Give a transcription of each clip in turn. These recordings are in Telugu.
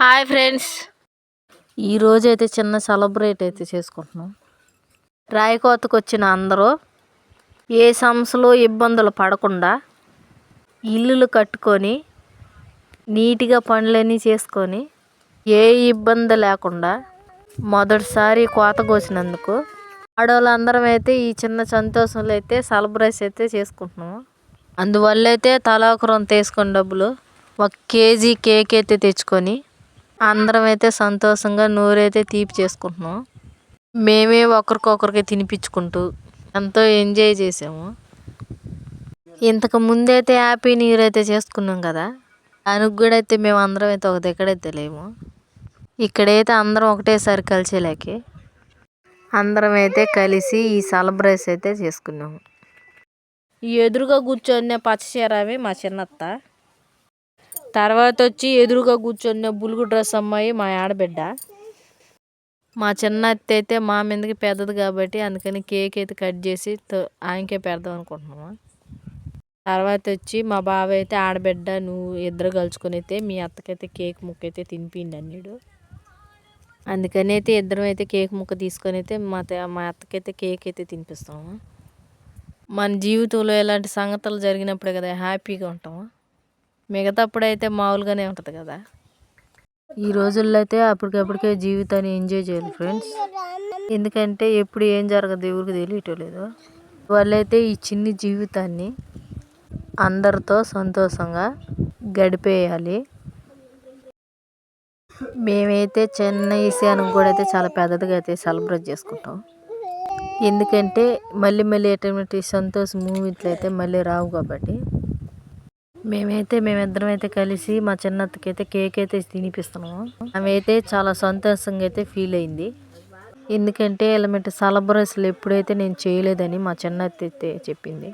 Hi friends. ఈరోజు అయితే చిన్న సెలబ్రేట్ అయితే చేసుకుంటున్నాం. రాయకోతకు వచ్చిన అందరూ ఏ సమస్యలు ఇబ్బందులు పడకుండా ఇల్లులు కట్టుకొని నీట్గా పనులన్నీ చేసుకొని ఏ ఇబ్బంది లేకుండా మొదటిసారి కోత కోసినందుకు ఆడవాళ్ళందరం అయితే ఈ చిన్న సంతోషంలో అయితే సెలబ్రేట్ అయితే చేసుకుంటున్నాము అందువల్ల అయితే తలాకురం తీసుకొని డబ్బులు ఒక కేజీ కేక్ అయితే తెచ్చుకొని అందరం అయితే సంతోషంగా నోరైతే తీపి చేసుకుంటున్నాం. మేమే ఒకరికొకరికి తినిపించుకుంటూ ఎంతో ఎంజాయ్ చేసాము. ఇంతకు ముందైతే హ్యాపీ న్యూ ఇయర్ అయితే చేసుకున్నాం కదా. దానికి కూడా అయితే మేము అందరం అయితే ఒక దగ్గరైతే లేము. ఇక్కడైతే అందరం ఒకటేసారి కలిసేలాకి అందరం అయితే కలిసి ఈ సెలబ్రేస్ అయితే చేసుకున్నాము. ఎదురుగా కూర్చొని పచ్చ చీరవి మా చిన్నత్త. తర్వాత వచ్చి ఎదురుగా కూర్చొని బులుగు డ్రెస్ అమ్మాయి మా ఆడబిడ్డ. మా చిన్న అత్త అయితే మా మీదకి పెద్దది కాబట్టి అందుకని కేక్ అయితే కట్ చేసి ఆయనకే పెడదాం అనుకుంటున్నాము. తర్వాత వచ్చి మా బావ అయితే ఆడబిడ్డ నువ్వు ఇద్దరు కలుసుకొని అయితే మీ అత్తకైతే కేక్ ముక్క అయితే తినిపిండి అన్నాడు. అందుకని అయితే ఇద్దరం అయితే కేక్ ముక్క తీసుకొని అయితే మా మా అత్తకైతే కేక్ అయితే తినిపిస్తాము. మన జీవితంలో ఎలాంటి సంగతులు జరిగినప్పుడే కదా హ్యాపీగా ఉంటాము. మిగతాప్పుడైతే మామూలుగానే ఉంటుంది కదా. ఈ రోజుల్లో అయితే అప్పటికప్పటికే జీవితాన్ని ఎంజాయ్ చేయాలి ఫ్రెండ్స్. ఎందుకంటే ఎప్పుడు ఏం జరగదు ఎవరికి తెలియటం లేదు. వాళ్ళైతే ఈ చిన్ని జీవితాన్ని అందరితో సంతోషంగా గడిపేయాలి. మేమైతే చిన్న విషయానికి కూడా అయితే చాలా పెద్దదిగా అయితే సెలబ్రేట్ చేసుకుంటాం. ఎందుకంటే మళ్ళీ మళ్ళీ ఎటువంటి సంతోషం మూవీట్లు అయితే మళ్ళీ రావు కాబట్టి మేమైతే మేమిద్దరం అయితే కలిసి మా చిన్నత్తకి అయితే కేక్ అయితే తినిపిస్తున్నాము. ఆమె అయితే చాలా సంతోషంగా అయితే ఫీల్ అయింది. ఎందుకంటే ఇలాంటి సెలబ్రేషన్లు ఎప్పుడైతే నేను చేయలేదని మా చిన్నత్త అయితే చెప్పింది.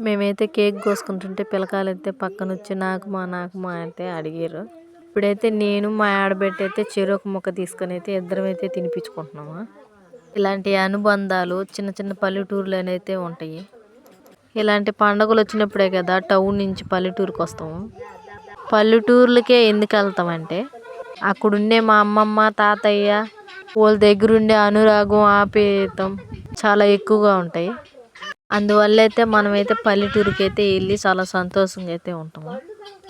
మేమైతే కేక్ కోసుకుంటుంటే పిల్లకాయలు అయితే పక్కన వచ్చి నాకు మా నాకు మా అయితే అడిగారు. ఇప్పుడైతే నేను మా ఆడబెట్టి అయితే చెరుకు మొక్క తీసుకొని అయితే ఇద్దరం అయితే తినిపించుకుంటున్నాము. ఇలాంటి అనుబంధాలు చిన్న చిన్న పల్లెటూర్లు అయితే ఉంటాయి. ఇలాంటి పండుగలు వచ్చినప్పుడే కదా టౌన్ నుంచి పల్లెటూరుకి వస్తాము పల్లెటూర్లకే ఎందుకు వెళ్తామంటే అక్కడుండే మా అమ్మమ్మ తాతయ్య వాళ్ళ దగ్గర ఉండే అనురాగం ఆప్యాయతం చాలా ఎక్కువగా ఉంటాయి. అందువల్ల అయితే మనమైతే పల్లెటూరుకి అయితే వెళ్ళి చాలా సంతోషంగా అయితే ఉంటాము.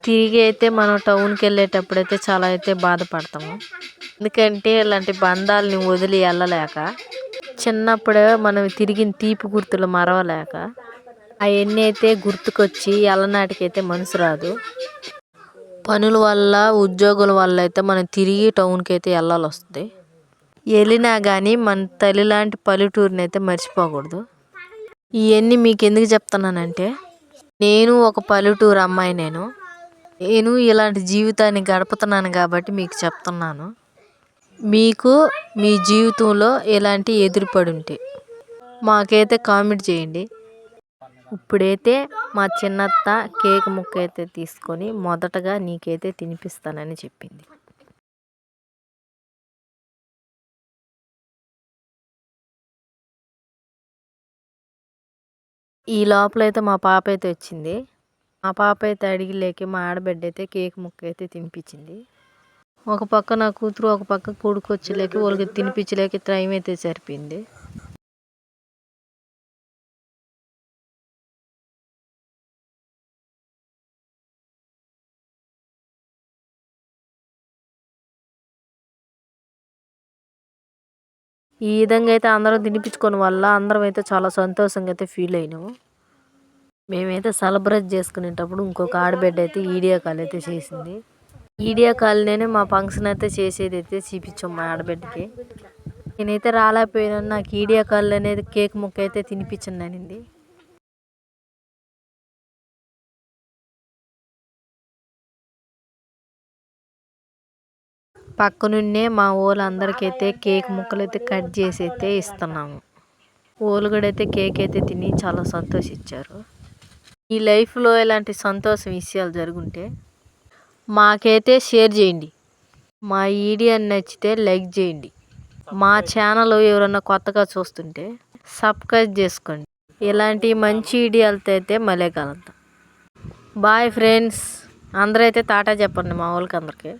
తిరిగి అయితే మనం టౌన్కి వెళ్ళేటప్పుడు అయితే చాలా అయితే బాధపడతాము. ఎందుకంటే ఇలాంటి బంధాలని వదిలి వెళ్ళలేక చిన్నప్పుడే మనం తిరిగిన తీపి గుర్తులు మరవలేక అవన్నీ అయితే గుర్తుకొచ్చి ఎల్లనాటికైతే మనసు రాదు. పనుల వల్ల ఉద్యోగుల వల్ల అయితే మనం తిరిగి టౌన్కి అయితే వెళ్ళాలి వస్తుంది వెళ్ళినా కానీ మన తల్లి లాంటి పల్లెటూరుని అయితే మర్చిపోకూడదు. ఇవన్నీ మీకు ఎందుకు చెప్తున్నానంటే నేను ఒక పల్లెటూరు అమ్మాయి నేను. నేను ఇలాంటి జీవితాన్ని గడుపుతున్నాను కాబట్టి మీకు చెప్తున్నాను. మీకు మీ జీవితంలో ఎలాంటి ఎదురుపడి ఉంటే మాకైతే కామెంట్ చేయండి. ఇప్పుడైతే మా చిన్నత్త కేక్ ముక్క అయితే తీసుకొని మొదటగా నీకైతే తినిపిస్తానని చెప్పింది. ఈ లోపల అయితే మా పాప అయితే వచ్చింది. మా పాప అయితే అడిగి లేక మా ఆడబిడ్డ అయితే కేక్ ముక్క అయితే తినిపించింది. ఒక పక్క నా కూతురు ఒక పక్క కొడుకు వచ్చలేక వాళ్ళకి తినిపించలేక టైం అయితే సరిపోయింది. ఈ విధంగా అయితే అందరం తినిపించుకోవడం వల్ల అందరం అయితే చాలా సంతోషంగా అయితే ఫీల్ అయినాము. మేమైతే సెలబ్రేట్ చేసుకునేటప్పుడు ఇంకొక ఆడబిడ్డ అయితే ఈడియా కాల్ అయితే చేసింది. ఈడియా కాల్లోనే మా ఫంక్షన్ అయితే చేసేది అయితే చూపించాం మా ఆడబిడ్డకి. నేనైతే రాలేకపోయినా నాకు ఈడియా కాల్ అనేది కేక్ ముక్క అయితే తినిపించండి అనింది. పక్కనున్నే మా వాళ్ళందరికైతే కేక్ ముక్కలు అయితే కట్ చేసి అయితే ఇస్తున్నాము. వాళ్ళు కూడా అయితే కేక్ అయితే తిని చాలా సంతోషించారు ఈ లైఫ్లో ఇలాంటి సంతోషం విషయాలు జరుగుంటే మాకైతే షేర్ చేయండి. మా వీడియో నచ్చితే లైక్ చేయండి. మా ఛానల్ ఎవరన్నా కొత్తగా చూస్తుంటే సబ్స్క్రైబ్ చేసుకోండి. ఇలాంటి మంచి వీడియోలతో అయితే మళ్ళీ కలుద్దాం. Bye friends. అందరైతే తాటా టాటా చెప్పండి మా వాళ్ళకి అందరికీ.